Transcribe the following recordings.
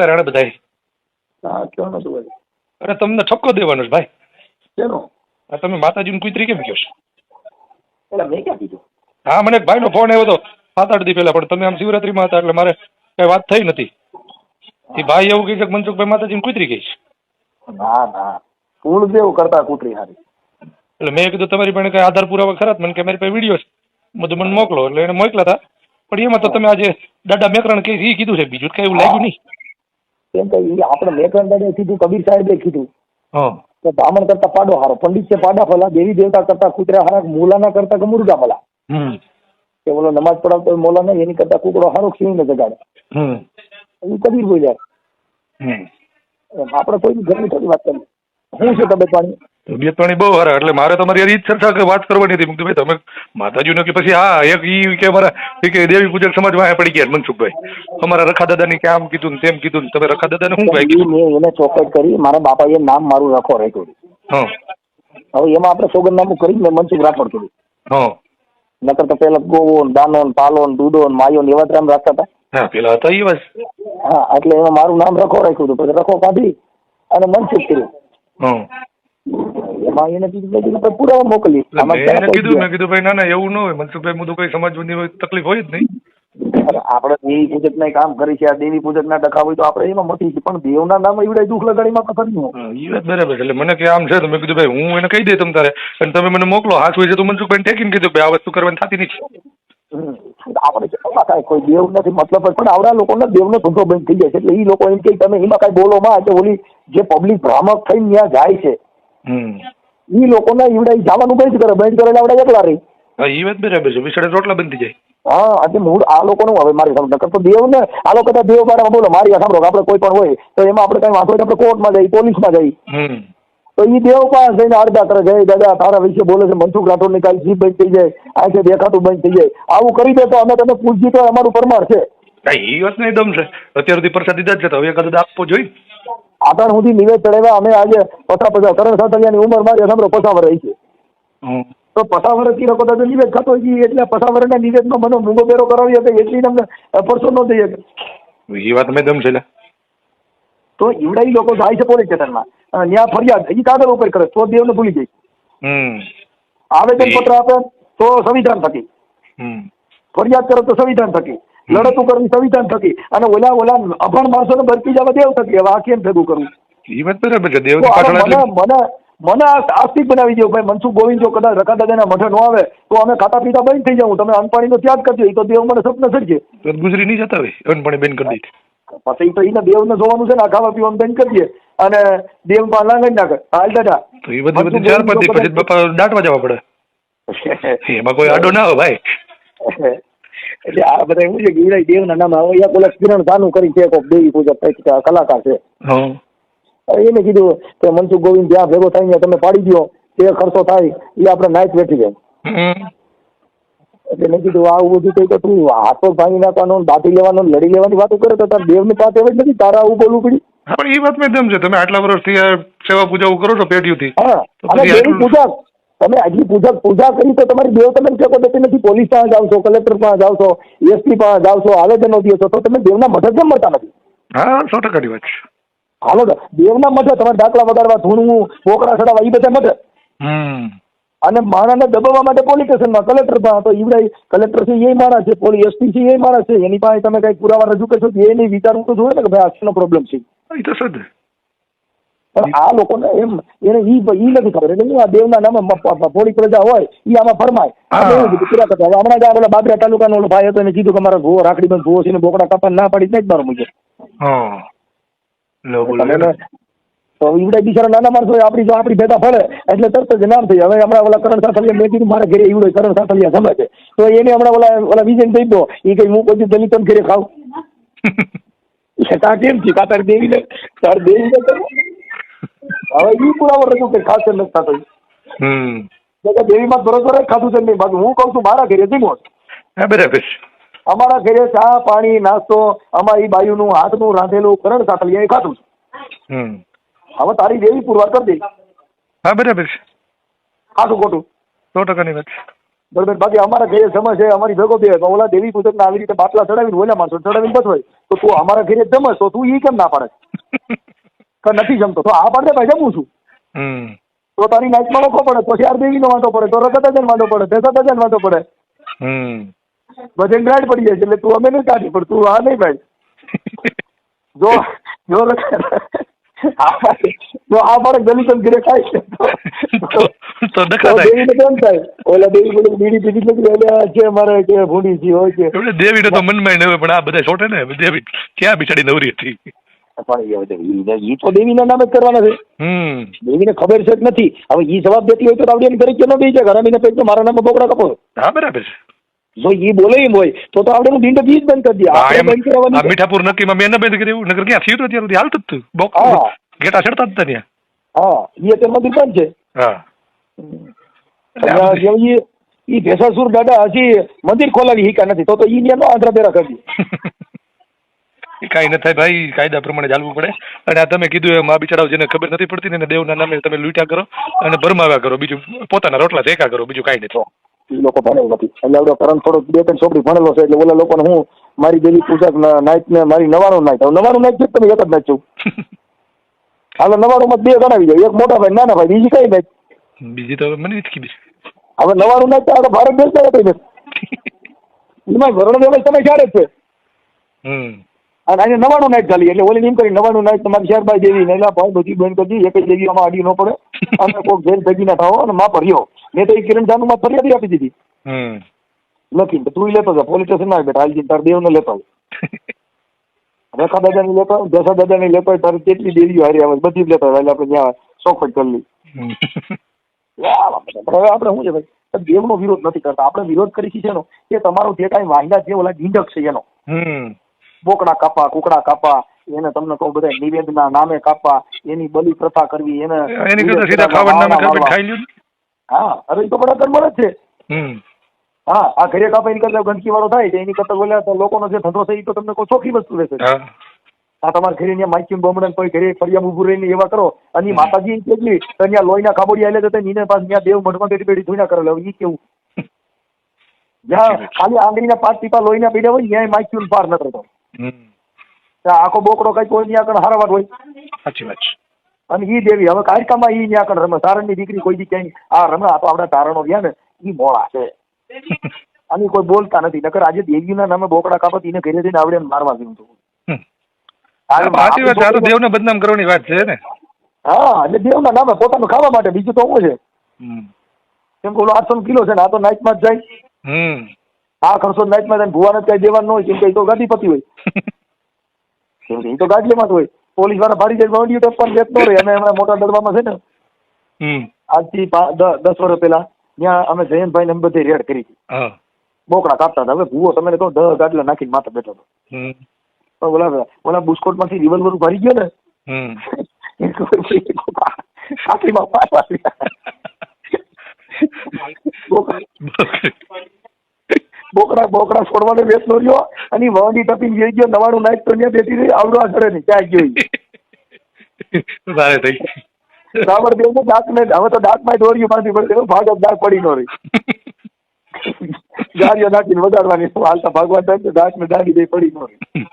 કરતા રહ્યા બધા હા ભાઈ અરે તમને ઠપકો દેવાનો છે ભાઈ. શેનો? આ તમે માતાજીની કુતરી કેમ કહો છો? એટલે મેં ક્યાં કીધું? હા મને એક ભાઈનો ફોન આવ્યો હતો સાત આઠ દી પહેલા પણ તમે આમ શિવરાત્રીમાં હતા એટલે મારે કઈ વાત થઈ નથી. એ ભાઈ એવું કહે છે કે મનસુખભાઈ માતાજીની કુતરી કહી છે. ના ના. કુળદેવ કરતા કુતરી હારી. એટલે મેં કીધું તમારી પાસે કઈ આધાર પુરાવા ખરા? મને કે મારી પાસે વીડિયો છે. બધું મને મોકલો એટલે એને મોકલા હતા. પણ એમાં તો તમે આજે દાદા મેકરણ કે એ કીધું છે બીજું કઈ એવું લાગ્યું નહીં. કેમ કે ઈ આપણે મેકરણ દાદે કીધું કબીર સાહેબે કીધું. તો બ્રાહ્મણ કરતા પાડો હારો. પંડિત છે પાડા ફલા દેવી દેવતા કરતા કૂતરા હારા મોલાના કરતા કે મુર્ગા ભલા. કે બોલો નમાજ પડાવતો મોલા નહીં એની કરતા કુકડો હારો ખીણીને જગાડે. એ કબીર બોલ્યા. આપણે કોઈ ઘરની થોડી વાત કરી. શું છે તબિયત પાણી? તબિયત બહુ સારા એટલે મારે તમારી યાર ઈ જ ચર્ચા વાત કરવાની હતી. ભાઈ તમે માતાજીનો કે પછી હા એક ઈ કે અમારા કે દેવી પૂજક સમાજ વાંહે પડી ગયા મનસુખભાઈ. અમારા રખા દાદાની કે આમ કીધું ને તેમ કીધું ને તમે રખા દાદાને શું કહી કીધું? મેં એને ચોખવટ કરી મારા બાપાએ નામ મારું રાખો રાખ્યું હા. હવે એમાં આપણે સોગંદનામું કરી મેં મનસુખ રાઠોડ કર્યું હા. નકર તો પેલા ગોવો દાનો પાલો દૂધો માયો ને એવા જ નામ રાખતા હતા. હા પેલા હતા ઈ બસ. હા એટલે એમાં મારું નામ રખો રાખ્યું હતું. પછી રખો કાઢી અને મનસુખ કર્યું. હા. એમાં એને કીધું મેં કીધું પુરાવા મોકલી એટલે આમાં મેં ક્યાં એને કીધું મેં કીધું ભાઈ ના ના એવું ન હોય. મનસુખભાઈ મુદું કોઈ સમાજની હોય તકલીફ હોય જ નહીં. આપણે દેવી પૂજક ના કામ કરી છે આ દેવી પૂજક ના ડખા હોય તો આપણે એમાં મટી છે પણ દેવના નામ એવડે દુઃખ લગાડીમાં કર્યું હા, વાત બરાબર એટલે મને કે આમ છે તો મેં કીધું ભાઈ હું એને કહી દે તમ તારે. અને તમે મને મોકલો. હાથ હોય છે તો મનસુખભાઈ ટેકીને કીધું ભાઈ આ વસ્તુ કરવાની થતી નથી. આપડે આપણે એમાં કાંઈ કોઈ દેવ નથી મતલબ. પણ આવડા લોકોને દેવનો ધંધો બંધ થઈ જાય છે. એટલે એ લોકો એમ કે તમે એમાં કાંઈ બોલો માં. એટલે ઓલી જે પબ્લિક ભ્રામક થઈને ત્યાં જાય છે એ લોકોને ઈવડે ઈ જવાનું બંધ કરે બંધ કરે આવડે એકલા રહી હા ઈ વાત બરાબર છે. વિસડે રોટલા બંધી જાય. હા એટલે મૂળ આ લોકોનું હવે મારી સમજ નકર તો દેવ ને આ લોકો તો દેવ બારામાં બોલો મારી સાંભળો આપડે આપણે કોઈ પણ હોય તો એમાં આપણે કઈ વાંધો હોય કોર્ટ આપણે કોર્ટમાં જઈએ પોલીસમાં જઈએ. તો એ દેવ પાસે જઈને અડધા કરે જય દાદા તારા વિશે બોલે છે મનસુખ રાઠોડની કાલ જીભ બંધ થઈ જાય આ છે દેખાતું બંધ થઈ જાય. આવું કરી દે તો અમે તમે પૂછજી તો અમારું પરમાર છે. હા ઈ વાત નહીં દમ છે અત્યાર સુધી પ્રસાદ દીધા જ છે તો હવે કદાચ આપવો જોઈએ આગળ સુધી નિવેદ ચડાવ્યા અમે આજે પચાસ પચાસ કરણ સાતલિયાની ઉંમર મારી સાંભળો પસાવર રહી છે તો પસાવરથી લોકો તો નિવેદ ખાતો હોય એટલે એટલે પસાવરના નિવેદમાં મને મૂંગો બેરો કરાવી હતી એટલી તમને પરસો ન થઈ શકે એ વાત મેં દમ છે. તો ઈવડા ઈ લોકો જાય છે પોલીસ સ્ટેશનમાં માં ત્યાં ફરિયાદ એ કાગળ ઉપર કરે તો દેવને ભૂલી જાય હમ આવેદન પત્ર આપે તો સંવિધાન થકી ફરિયાદ કરે તો સંવિધાન થકી લડતું કરવી સંવિધાન થકી. અને ઓલા ઓલા અભણ માણસોને બરકી જવા દેવ થકી. હવે આ કેમ ભેગું કરવું વાત બરાબર છે. મને મને મને આસ્તિક બનાવી દો ભાઈ. મનસુખ ગોવિંદ જો કદાચ રકા દાદાના મઠે ન આવે તો અમે ખાતા પીતા બંધ થઈ જાઉં. તમે અનપાણીનો ત્યાગ કરજો. એ તો દેવ મને સ્વપ્ન સર્જે ગુજરી નહીં જતા હોય? અનપણી બેન કરી દીધી પછી તો એને દેવને જોવાનું છે ને આ ખાવા પીવાનું બંધ કરી દે. અને દેવમાં લાંગણ નાખે. હાલ દાદા. તો એ બધી બધી ચાર પછી બાપા દાટવા જવા પડે. એમાં કોઈ આડો ના હોય ભાઈ. એટલે આ બધા એવું છે ગીવડાઈ દેવના નામે હવે યા પેલા કિરણ સાનું કરી છે કોક દેવી પૂજક કલાકાર છે. એને કીધું કે મનસુખ ગોવિંદ જ્યાં ભેગો થાય તમે પાડી દો તે ખર્ચો થાય એ આપણે નાઈટ બેઠી જાય એટલે મેં કીધું આવું બધું તો તું હાથો ભાંગી નાખવાનો દાટી લેવાનો લડી લેવાની વાતો કરે તો તાર દેવની પાસે એમ જ નથી તારા આવું બોલવું પડી. પણ એ વાત મેં છે તમે આટલા વર્ષથી સેવા પૂજા કરો છો પેઢીઓથી. હા દેવી પૂજા તમે આટલી પૂજા પૂજા કરી તો તમારી દેવ તમે શકો દેતી નથી પોલીસ પાસે જાવ છો કલેક્ટર પાસે જાવ છો એસપી પાસે જાવ છો આવેદનો દો છો તો તમે દેવના મઠે કેમ મળતા નથી? હા સો ટકાની વાત છે. હાલો દેવના મઠે તમારે દાખલા વગાડવા ધૂણવું પોકડા ચડાવવા એ બધા મઠે હમ. અને માણાને દબાવવા માટે પોલીસ સ્ટેશનમાં કલેક્ટર પાસે તો ઈવડાય કલેક્ટર છે એ માણસ છે પોલીસ એસપી છે એ માણસ છે એની પાસે તમે કઈ પુરાવા રજૂ કરશો એ નહીં વિચારવું તો જોઈએ ને કે ભાઈ આ પ્રોબ્લેમ છે? એ તો સદ પણ આ લોકોને એમ એને ઈ ઈ નથી ખબર. એટલે આ દેવના નામે પોળી પ્રજા હોય ઈ આમાં ફરમાય. હમણાં જ આ પેલા બાબરા તાલુકાનો ઓલો ભાઈ હતો એને કીધું કે મારા ભૂવો રાખડી બંધ ભૂવો છે ને બોકડા કાપા ના પાડી જ મારો મુજબ તો ઈવડે બિચારા નાના માણસો આપણી જો આપણી ભેગા ફરે એટલે તરત જ નામ થઈ હવે હમણાં ઓલા કરણ સાતલિયા મેં કીધું મારા ઘરે ઈવડે કરણ સાતલિયા સમય છે. તો એને હમણાં ઓલા ઓલા વિજય થઈ દો એ કઈ હું પછી દલિત ઘરે ખાવ તા કેમ છે? કાતર દેવીને તાર દેવીને. હવે ઈ પુરાવો રજૂ કે ખાસ નથી થતો હમ. એટલે દેવીમાં બરોબર જ ખાધું છે નહીં બાકી હું કહું છું મારા ઘરે જીવો હા બરાબર અમારા ઘરે ચા પાણી નાસ્તો અમારી બાયુનું હાથનું રાંધેલું કરણ સાથે એ ખાધું છું. હવે તારી દેવી પુરવાર કરી દે. હા બરાબર છે. ખાધું ખોટું. સો ટકાની વાત બરાબર બાકી અમારા ઘરે જમસ છે અમારી ભેગો બે ઓલા દેવી પૂજક આવી રીતે બાટલા ચડાવીને ઓલા માણસો ચડાવીને બસ હોય તો તું અમારા ઘરે જમસ તો તું ઈ કેમ ના પાડે? કે નથી જમતો. તો આ પાડે ભાઈ જમું છું. તો તારી નાચમાં નખો પડે. તો ચાર દેવીનો વાંધો પડે. તો રગત હજાર વાંધો પડે. ભેસા હજાર વાંધો પડે. વજન ગ્રાઇડ પડી જાય છે. એટલે તું અમે નહીં કાઢી પણ તું આ નહીં ભાઈ. જો જો જો આ પાડે દલિત ઘરે ખાય છે. તો- તો તો ડખા થાય. દેવીને કેમ થાય ઓલા દેવી બોલે બીડી પીધી નથી. એટલે છે મારે કે ભૂંડી જી હોય છે. દેવીને તો મનમાં ન હોય પણ આ બધા છોટે ને દેવી ક્યાં બિચારી નવરી હતી? પણ એ તો દેવીના નામે જ કરવાના છે. દેવીને ખબર છે નથી. હવે એ જવાબ દેતી હોય તો આવડી ઘરે કેમ બે છે ઘરે આવીને તો મારા નામે બોકડા કપો. હા બરાબર છે. જો એ બોલે એમ હોય તો તો આપણે ડીંડ બીજ બંધ કરી દઈએ આપણે બંધ કરવાની મીઠાપુર નક્કીમાં મેં ન બંધ કર્યું નગર ક્યાં થયું અત્યાર સુધી? હાલતું હતું બોક. ગેટા ચડતા જ ત્યાં. હા એ અત્યારે મંદિર બંધ છે. હા. ઈ ભેસાસુર દાદા હજી મંદિર ખોલાવી હિકા નથી. તો તો ઈ ન્યાનો આંધ્રા બેરા કરી એ કાંઈ ન થાય ભાઈ કાયદા પ્રમાણે ચાલવું પડે. અને આ તમે કીધું એમ આ બિચારાઓ જેને ખબર નથી પડતી ને એને દેવના નામે તમે લૂંટ્યા કરો અને ભરમાવ્યા કરો. બીજું પોતાના રોટલા દેખા કરો બીજું કાંઈ નથી લોકો ભણેલ નથી. એટલે આવડો કરણ થોડો બે ત્રણ છોકરી ભણેલો છે એટલે ઓલા લોકોને હું મારી દેવી પૂજા નાઈટ ને મારી નવાણું નાઈટ. નવાણું નાઈટ છે તમે એક જ નાઈટ છું. હાલો નવાણું માં બે ગણાવી જાય એક મોટા ભાઈ નાના ભાઈ બીજી કઈ નાઈટ. બીજી તો મને જ કીધી હવે નવાણું નાઈટ તો ભારત કઈ નથી એમાં વરણ વ્યવસ્થા ક્યારે છે? હમ. અને આજે નવાણું નાઈટ ચાલી એટલે ઓલી એમ કરી નવાણું નાઈટ તમારી શેરબાઈ દેવી ને એટલે ભાઈ બધી બંધ કરી એક જ આડી ન પડે. અને કોઈક જેલ ભેગી ના થાવ અને માં ભર્યો મેં તો એ કિરણ જાનુમાં ફરિયાદી આપી દીધી. લખીને તું લેતો જા પોલીસ સ્ટેશન ના બેઠા હાલજી તાર દેવને લેતો રેખા દાદા ની લેતો દશા દાદા ની લેતો તારી કેટલી દેવીઓ હારી આવે બધી જ લેતો એટલે આપણે ત્યાં ચોખવટ કરી લઈ હવે આપણે શું છે ભાઈ? દેવનો વિરોધ નથી કરતા. આપણે વિરોધ કરી છે એનો એ તમારો જે કાંઈ વાંધા છે ઓલા ડીંડક છે એનો. બોકડા કાપા કુકડા કાપા એને તમને કહું બધા નિવેદના નામે કાપા એની બલિ પ્રથા કરવી એને એની કરતા સીધા ખાવાના નામે મારવા. ખાઈ લ્યો હા અરે તો બડા મળે જ છે. હા આ ઘરે કાપા એની કરતા ગંદકી વાળો થાય એની કરતા બોલ્યા તો લોકોનો જે ધંધો છે એ તો તમને કોઈ ચોખ્ખી વસ્તુ રહેશે. હા. આ તમારા ઘરે ત્યાં માઇકીન બમણન કોઈ ઘરે ફરિયામ ઉભું રહીને એવા કરો અને માતાજી કેટલી તો ત્યાં લોહીના કાબોડિયા આલે જતા નીને પાસ ત્યાં દેવ મઠમાં બેઠી બેઠી ધોઈના કરેલા એ કેવું? જ્યાં ખાલી આંગળીના પાંચ ટીપા લોહીના પીડ્યા હોય ત્યાં માઇક્યુલ પાર ન કરતો આખો બોકડો કઈ કોઈ ત્યાં આગળ હારાવાટ હોય. સાચી વાત છે. અને ઈ દેવી હવે કાયકામાં ઈ ત્યાં આગળ રમે. તારણની દીકરી કોઈ દી ક્યાંય આ રમે આ તો આપણા તારણો રહ્યા ને ઈ મોળા છે. અને કોઈ બોલતા નથી. નકર આજે દેવીના નામે બોકડા કાપત એને ઘરે જઈને આવડે મારવા ગયું હતું દેવને બદનામ કરવાની વાત છે ને. હા એટલે દેવના નામે પોતાનું ખાવા માટે બીજું તો શું છે? કેમ કે ઓલો આઠસો કિલો છે ને આ તો નાઇટમાં જ જાય. હમ. આ ખર્ચો નાઇટમાં જાય ને ભુવાને કઈ દેવાનું હોય કેમ કે એ તો ગાડીપતિ હોય. એ તો ગાડીમાં જ હોય. પોલીસવાળા ભાડી જાય વાંડીઓ ટપ્પર લેત દેખતો રહે. અને હમણાં મોટા દડવામાં છે ને. આજથી દસ વર્ષ પહેલા ત્યાં અમે જયંતભાઈ ને અમે બધે રેડ કરી હતી. બોકડા કાપતા હતા. હવે ભૂવો તમે કહો દસ ગાડલા નાખીને માથે બેઠો હતો. પણ ઓલા ઓલા બુસ્કોટમાંથી રિવોલ્વર ભરી ગયો ને. સાથી કાકીમાં પાછા બોકડા બોકડા છોડવાનો વેસ નો રહ્યો અને વાંડી ટપીને જઈ ગયો નવાણું નાખ તો ત્યાં બેઠી રહી આવડો આ નહીં ક્યાં ગયો. ઈ? થઈ રાવણ દેવ ને દાંત ને હવે તો દાંતમાં દોર્યું માંથી પડે ભાગ દાંત પડી નો રહી ગાડીઓ નાખીને વગાડવાની હાલતા ભાગવાન થાય તો દાંત ને દાંડી દે પડી નો રહી.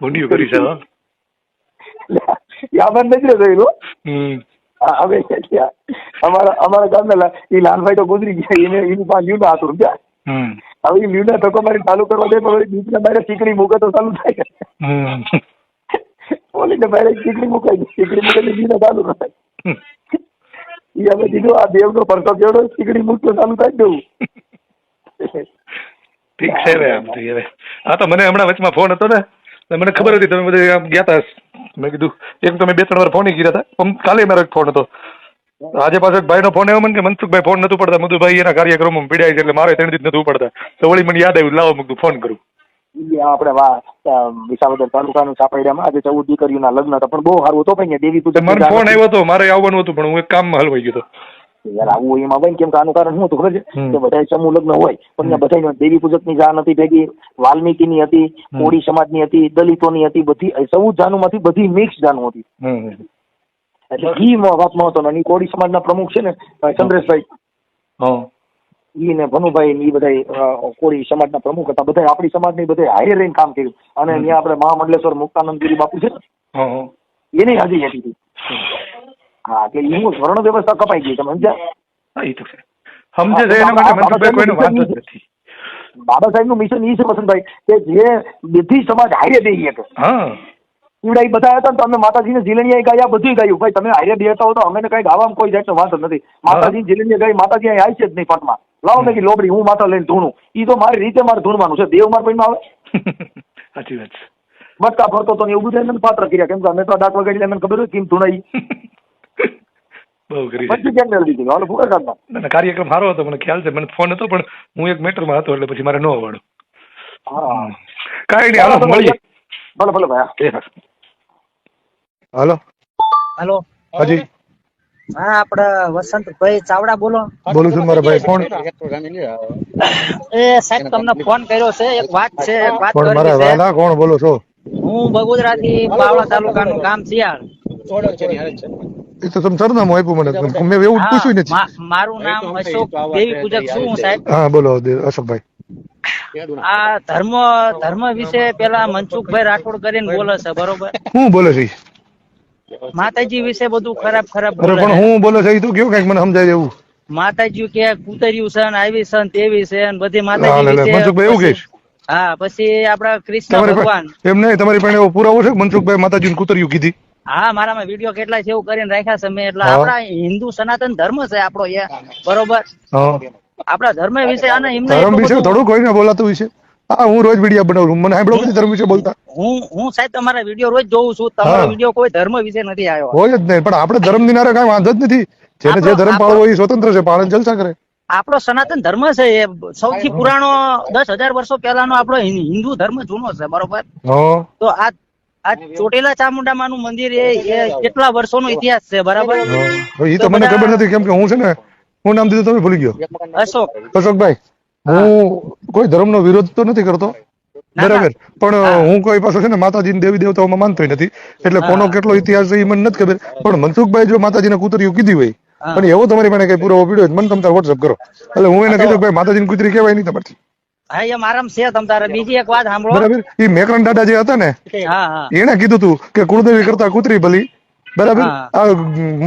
ઊંડિયું કરી છે હો. નથી હા, હવે અમારા અમારા ગામના ઈ લાલભાઈ તો ગુજરી ગયા એને એનું પાસે લ્યુના હતું હમ. હવે ઈ લ્યુના ધક્કો મારી ચાલુ કરવા દે પણ બીજના બારે ચીકણી મૂકે તો ચાલુ થાય. બોલીને બારે ચીકણી મૂકાય ચીકણી મૂકે એટલે લ્યુના ચાલુ થાય એ હવે કીધું આ દેવનો પડતો કેવડો ચીકણી મૂકતો ચાલુ થાય દેવું ઠીક છે હવે આમ તો હવે. હા તો મને હમણાં વચમાં ફોન હતો ને મને ખબર હતી તમે બધા આમ ગયા હતા મેં કીધું એક તમે બે ત્રણ વાર ફોન કર્યા હતા કાલે મારો એક ફોન હતો. આજે પાછો ભાઈ ભાઈનો ફોન આવ્યો મને કે મનસુખભાઈ ફોન નતું પડતા. મધુભાઈ એના કાર્યક્રમમાં પીડાય છે એટલે મારે ત્રણ દિવસ નતું પડતા. તો વળી મને યાદ આવ્યું લાવો મેં કીધું ફોન કરું. આપણે વિસાવદર તાલુકાનું ચાપડિયામાં આજે ચૌદ દીકરીઓના લગ્ન હતા પણ બહુ સારું હતું પણ દેવી પૂજક મને ફોન આવ્યો હતો મારે આવવાનું હતું પણ હું એક કામમાં હલવાઈ ગયો હતો. યાર આવું હોય એમાં કેમ કે આનું કારણ શું હતું ખબર છે. કે બધા સમૂહ લગ્ન હોય પણ બધા દેવી પૂજકની જાન હતી ભેગી વાલ્મીકીની હતી મોડી કોળી સમાજની હતી દલિતોની હતી બધી ચૌદ જાનુમાંથી બધી મિક્સ જાનું હતી. એટલે ઈ મ- વાતમાં હતો ને કોળી સમાજના પ્રમુખ છે ને ચંદ્રેશભાઈ. ઈ ને ભનુભાઈ ને ઈ બધા કોળી સમાજના પ્રમુખ હતા. બધા આપણી સમાજની બધા હાયર રહીને કામ કર્યું. અને અહીંયા આપણે મહામંડલેશ્વર મુક્તાનંદગીરી બાપુ છે. એની હાજરી હતી. હા એટલે એનું વર્ણ વ્યવસ્થા કપાઈ ગઈ. તમે સમજ્યા? એ તો છે. સમજે છે એના માટે મનસુખભાઈ કોઈનો વાંધો જ નથી. બાબા સાહેબનું મિશન ઈ છે વસંતભાઈ કે જે બધી સમાજ હારે દઈ શકે. હા. ઈવડા ઈ બધા હતા ને તો અમે માતાજીને જીલણીયા ગાયા બધું ગાયું. ભાઈ તમે હારે બેઠા હો તો અમે કઈ ગાવામાં કોઈ જાતનો વાંધો નથી. માતાજી જીલણીયા ગાય માતાજી અહીં આવી છે જ નહીં પટમાં લાવો ને કે લોબડી હું માતા લઈને ધૂણું. એ તો મારી રીતે મારે ધૂણવાનું છે. દેવ માર પૈમાં આવે? સાચી વાત છે. ફરતો તો એવું બધું એને પાત્ર કર્યા. કેમ કે અમે તો દાંત વગાડી મને ખબર હોય કેમ ધૂણાઈ. બહુ કરી. પછી કેમ મેળવી હાલો ફૂકા કાઢના ના, ના, કાર્યક્રમ સારો હતો મને ખ્યાલ છે. મને ફોન હતો પણ હું એક મેટરમાં હતો એટલે પછી મારે ન અવાડો હા. કાંઈ નહીં હાલો મળીએ. ભલે ભલે ભાઈ. હાલો. હેલો. હાજી. હા આપડે વસંતભાઈ ચાવડા બોલો. બોલું છું મારા ભાઈ કોણ? એ સાહેબ તમને ફોન કર્યો છે એક વાત છે એક વાત કોણ મારા છે. વાલા કોણ બોલો છો? હું બગોદરા થી બાવળા તાલુકાનું ગામ શિયાળ. એ તો તમે સરનામું આપ્યું મને મેં એવું પૂછ્યું નથી. મારું નામ અશોક દેવી પૂજક છું હું સાહેબ? હા બોલો અશોકભાઈ. આ ધર્મ ધર્મ વિશે પેલા મનસુખભાઈ રાઠોડ કરીને બોલે છે બરોબર? હું બોલે છે? માતાજી વિશે બધું ખરાબ ખરાબ બોલે પણ હું બોલે છે તું કેવું કંઈક મને સમજાય એવું? માતાજી કે કુતર્યું છે ને આવી છે ને તેવી છે ને બધી માતાજી મનસુખભાઈ એવું કહીશ. હા પછી આપડા કૃષ્ણ ભગવાન. એમ નહીં તમારી પાસે એવો પુરાવો છે મનસુખભાઈ માતાજી કુતર્યું કીધી? હા મારામાં વીડિયો કેટલા છે એવું કરીને રાખ્યા છે. મેં એટલે આપડા હિન્દુ સનાતન ધર્મ છે આપણો એ. બરોબર? આપણા ધર્મ વિશે અને એમને ધર્મ વિશે થોડું કોઈને બોલાતું વિશે હા હું રોજ વીડિયો બનાવું મને સાંભળો નથી ધર્મ વિશે બોલતા. હું હું સાહેબ તમારા વીડિયો રોજ જોઉં છું. તમારો વીડિયો કોઈ ધર્મ વિશે નથી આવ્યો. હોય જ નહીં પણ આપણે ધર્મ દિનારે કાંઈ વાંધો જ નથી. જેને જે ધર્મ પાળવો એ સ્વતંત્ર છે પાળન જલસા કરે. આપણો સનાતન ધર્મ છે એ. સૌથી પુરાણો દસ હજાર વર્ષો પહેલાનો આપણો હિન્દુ ધર્મ જૂનો છે બરોબર? તો આ આ ચોટીલા ચામુંડામાં નું મંદિર એ કેટલા વર્ષોનો ઇતિહાસ છે બરાબર? એ તો તો મને ખબર નથી કેમ કે હું છે ને હું નામ દીધું તમે ભૂલી ગયો. અશોક અશોકભાઈ હું કોઈ ધર્મનો વિરોધ તો નથી કરતો? બરાબર. પણ હું. કોઈ પાસે છે ને માતાજી દેવી દેવતાઓમાં માનતો નથી. એટલે કોનો કેટલો ઇતિહાસ છે એ મને નથી ખબર. પણ મનસુખભાઈ જો માતાજીને કૂતરીઓ કીધી હોય. પણ એવો તમારી પાસે કઈ પુરાવો પીડ્યો મને તમે તાર વોટ્સઅપ કરો. એટલે હું એને કીધું ભાઈ માતાજીની કૂતરી કહેવાય નહીં તમારથી. હા એ મારામ છે તમ તારે. બીજી એક વાત સાંભળો. બરાબર. એ મેકરણ દાદા જે હતા ને હા હા. એને કીધું તું કે કુળદેવી કરતા કૂતરી ભલી બરાબર. આ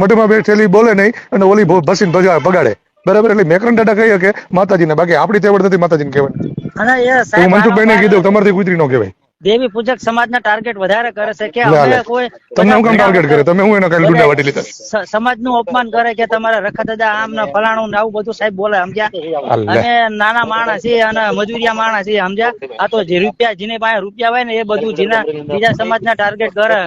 મઢમાં બેઠેલી બોલે નહીં અને ઓલી ભસીને ભગાડે. બગાડે બરાબર? એટલે મેકરણ દાદા કહીએ કે માતાજીને બાકી આપણી તેવડ નથી માતાજીને કહેવાય. હું સાહેબ મનસુખભાઈને વારંવાર કીધું તમારથી કૂતરી નો કહેવાય. દેવી પૂજક સમાજના ટાર્ગેટ વધારે કરે છે કે અમે કોઈ તમને હું કેમ ટાર્ગેટ કરે? તમે હું એનો કાંઈ ગુંડા વાટી લીધા સમાજનું અપમાન કરે કે તમારા રખા દાદા આમ ને ફલાણું ને આવું બધું સાહેબ બોલે સમજ્યા? અને નાના માણસ છે અને મજૂરિયા માણસ છે સમજ્યા? આ તો જે રૂપિયા જેની પાસે રૂપિયા હોય ને એ બધું જેના બીજા સમાજના ટાર્ગેટ કરે.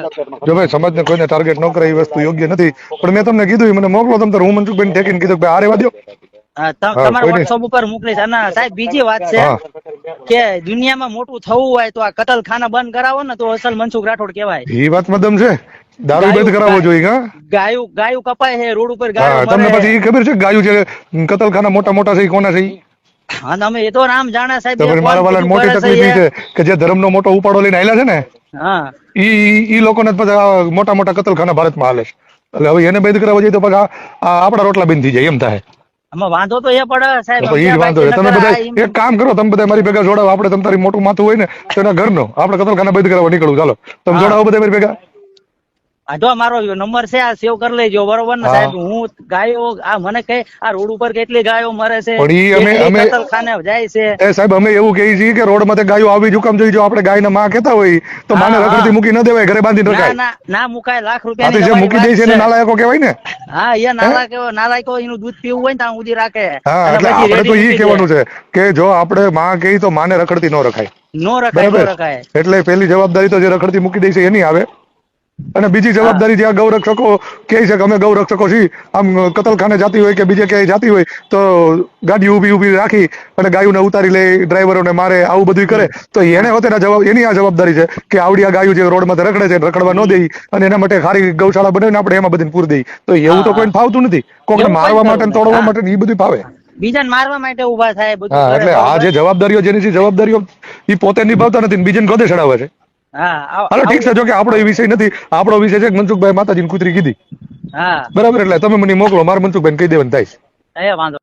જો ભાઈ સમાજને કોઈને ટાર્ગેટ ન કરે એ વસ્તુ યોગ્ય નથી. પણ મેં તમને કીધું મને મોકલો તમને હું મનસુખભાઈ ટેકીને કીધું કે આ રેવા હા, તમારા વોટ્સઅપ ઉપર મોકલીશ. અને સાહેબ બીજી વાત છે કે દુનિયામાં મોટું થવું હોય તો આ કતલખાના બંધ કરાવો ને તો અસલ મનસુખ રાઠોડ કહેવાય. એ છે. દારૂ બંધ કરાવવો જોઈએ હા? ગાયું ગાયું કપાય છે રોડ ઉપર ગાયું તમને પછી ખબર છે ગાયું છે કતલખાના મોટા મોટા છે કોના છે? હા અમે એ તો નામ જાણે સાહેબ મારા વાલા મોટી તકલીફ છે કે જે ધર્મનો મોટો ઉપાડો લઈને આયેલા છે ને હા. ઈ ઈ લોકોને જ મોટા મોટા કતલખાના ભારતમાં હાલે છે. એટલે હવે એને બંધ કરાવવા જોઈએ તો પછી આપણા રોટલા બંધ થઈ જાય એમ થાય. આમાં વાંધો તો એ પડે સાહેબ તો ઈ જ વાંધો છે. તમે બધા એક કામ કરો તમે બધા મારી ભેગા જોડાવો. આપણે તમે તારી મોટું માથું હોય ને તો એના ઘરનો. આપણે કતલખાના બંધ કરાવવા નીકળવું. ચાલો. તમે જોડાવો બધા મારી ભેગા. આ મારો નંબર છે આ સેવ કરી લેજો બરોબર ને સાહેબ? હું ગાયો આ મને કઈ આ રોડ ઉપર કેટલી ગાયો મરે છે? અમે- અમે- કતલખાને જાય છે. એ સાહેબ અમે એવું કહીએ છીએ કે રોડમાં ગાયો આવી જુકમ જોઈ જો આપણે ગાયને માં કહેતા હોય તો માને. રખડતી મૂકી ન દેવાય ઘરે બાંધી ના રખાય. ના ના મુકાય લાખ રૂપિયા રૂપિયા જે મૂકી દે છે એને નાલાયકો કહેવાય ને? હા એ નાલાયક નાલાયકો એનું દૂધ પીવું હોય ને ત્યાં સુધી રાખે. હા એટલે આપણે તો એ ઈ કહેવાનું છે કે જો આપણે માં કહી તો માને રખડતી ન રખાય. નો રખાય નો રખાય. એટલે પેલી જવાબદારી તો જે રખડતી મૂકી દે છે એની આવે. અને બીજી જવાબદારી જે આ ગૌરક્ષકો કહે છે કે અમે ગૌરક્ષકો છીએ આમ કતલખાને જાતી હોય કે બીજે ક્યાંય જાતી હોય તો ગાડી ઊભી ઊભી રાખી અને ગાયોને ઉતારી લે ડ્રાઈવરોને મારે આવું બધું કરે તો એને હોતે જવાબ એની આ જવાબદારી છે કે આવડી આ ગાયું જે રોડમાં રખડે છે રખડવા ન દઈ અને એના માટે ખારી ગૌશાળા બનાવીને આપણે એમાં બધી પૂર દઈ તો એવું તો કોઈ કોઈને ફાવતું નથી. કોઈને મારવા માટે તોડવા માટે એ બધું ફાવે. બીજાને મારવા માટે ઊભા થાય બધું એટલે આ જે જવાબદારીઓ જેની છે જવાબદારીઓ એ પોતે નિભાવતા નથી બીજાને ગોદે ચડાવે છે. હાલો ઠીક છે જો કે આપણો એ વિષય નથી. આપણો વિષય છે મનસુખભાઈ માતાજીની કૂતરી કીધી. હા. બરાબર એટલે તમે મને મોકલો મારે મનસુખભાઈ કહી દેવાનું થાય વાંધો